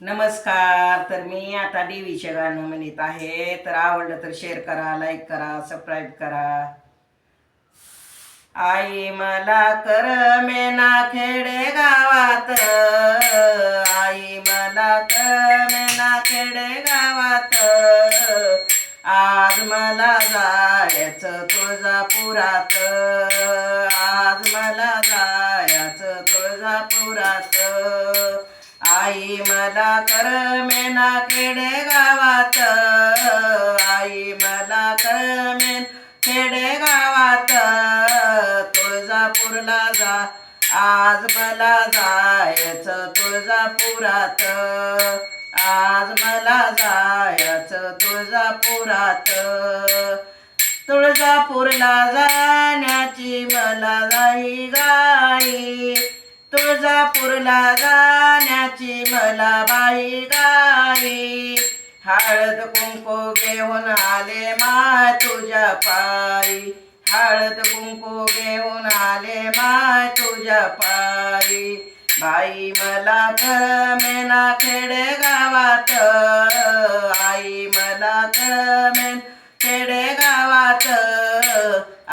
नमस्कार तर मी आता देवीचे गाणं म्हणत आहे. तर आवडलं तर शेअर करा लाईक करा सबस्क्राईब करा. आई मला कर मेना खेडे गावात. आई मला कर मेना खेडे गावात. आज मला जायचं तुळजापुरात. आज मला जायचं तुळजापुरात. आई मला कर मेना खेडे गावात. आई मला कर मेन खेडे गावात. तुळजापूरला जा आज मला जायचं तुळजापुरात. आज मला जायचं तुळजापुरात. तुळजापूरला जाण्याची मला जाई गाई तुळजापूरला जाण्याची मला बाई गाई हळद कुंकू घेऊन आले मा तुझ्या पायी. हळद कुंकू घेऊन आले मा तुझ्या पायी. बाई मला कर मेना खेडे गावात आई मला कर मेन खेडे गावात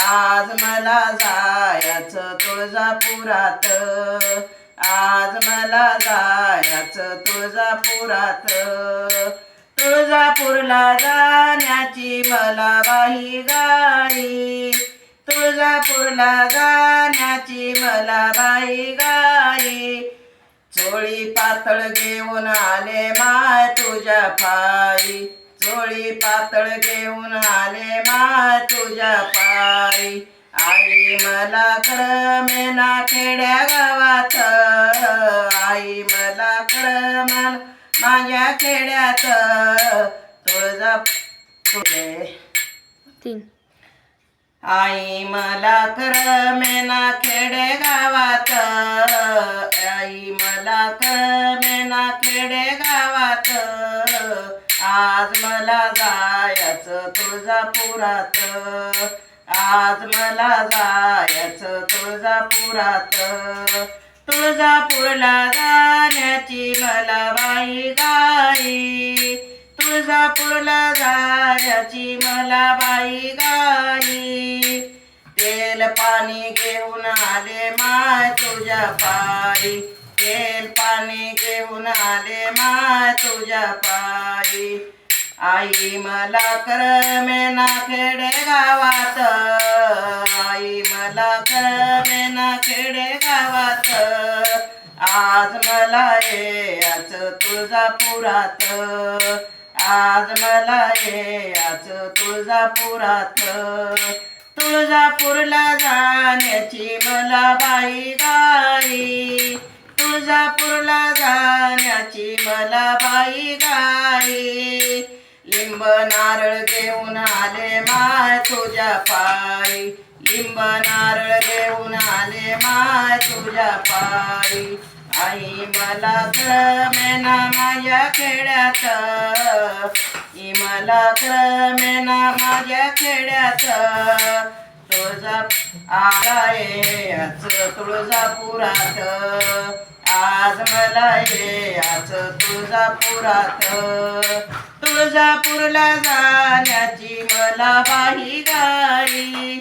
आज मला जायच तुळजापुरात. आज मला जायच तुळजापुरात. तुळजापूरला जाण्याची मला बाई गाई तुळजापूरला जाण्याची मला बाई गाई चोळी पातळ घेऊन आले माय तुझ्या पायी. चोळी पातळ घेऊन आले माय तुझ्या पायी. आई मला कर मेना खेड्या गावात आई मला कर मन माझ्या खेड्यात तुळजा तीन. आई मला कर मेना खेडे गावात आई मला कर मेना खेडे गावात आज मला जायचं तुळजापुरात. आज मला जायचं तुळजापुरात. तुळजापूरला जाण्याची मला बाई गाई. तुळजापूरला जायची मला बाई गाई. तेल पाणी घेऊन आले माय तुझ्या पायी. तेल पाणी घेऊन आले मा तुझ्या पायी. आई मला कर मेना खेडे गावात. आई मला कर मेना खेडे गावात. आज मला याच तुळजापुरात. आज मला याच तुळजापुरात. तुळजापूरला जाण्याची मला बाई गाई. तुळजापूरला जाण्याची मला बाई गाई. लिंब नारळ घेऊन आले माय तुझ्या पायी. लिंब नारळ घेऊन आले माय तुझ्या पायी. आई मला क्रमेना माझ्या खेड्यात. आई मला क्रमेना माझ्या खेड्यात. तुळजा आलायच तुळजापुरात. आज मला याच तुळजापुरात. तुळजापूरला जाण्याची मला बाही गाई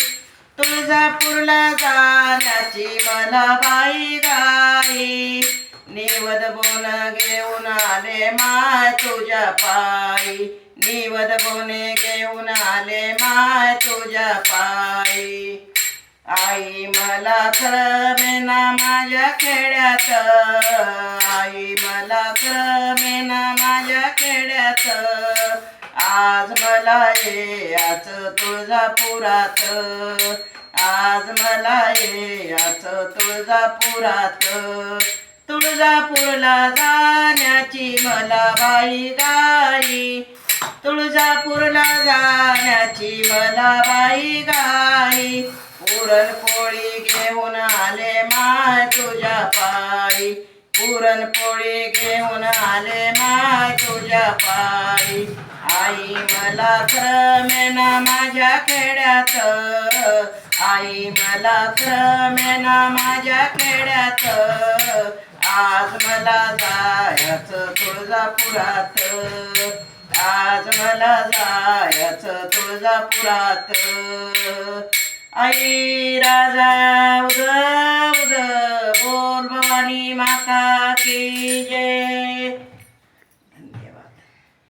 तुळजापूरला जाण्याची मला बाई गाई निवद बोन घेऊन आले माय तुझ्या पायी. निवद बोने घेऊन आले माय तुझ्या पायी. आई मला क्रमेना माझ्या खेड्यात. आई मला क्रमेना माझ्या खेड्यात. आज मला याच तुळजापुरात. आज मला याच तुळजापुरात. तुळजापूरला जाण्याची मला बाई गाई तुळजापूरला जाण्याची मला बाई गाई पुरणपोळी घेऊन आले माय तुझ्या पायी. पुरणपोळी घेऊन आले माय तुझ्या पायी. आई मला क्रमेना माझ्या खेड्यात. आई मला क्रमेना माझ्या खेड्यात. आज मला जायचं तुळजापुरात. आज मला जायच तुळजापुरात. आई राजा उद उद बोल भवानी माता की जय.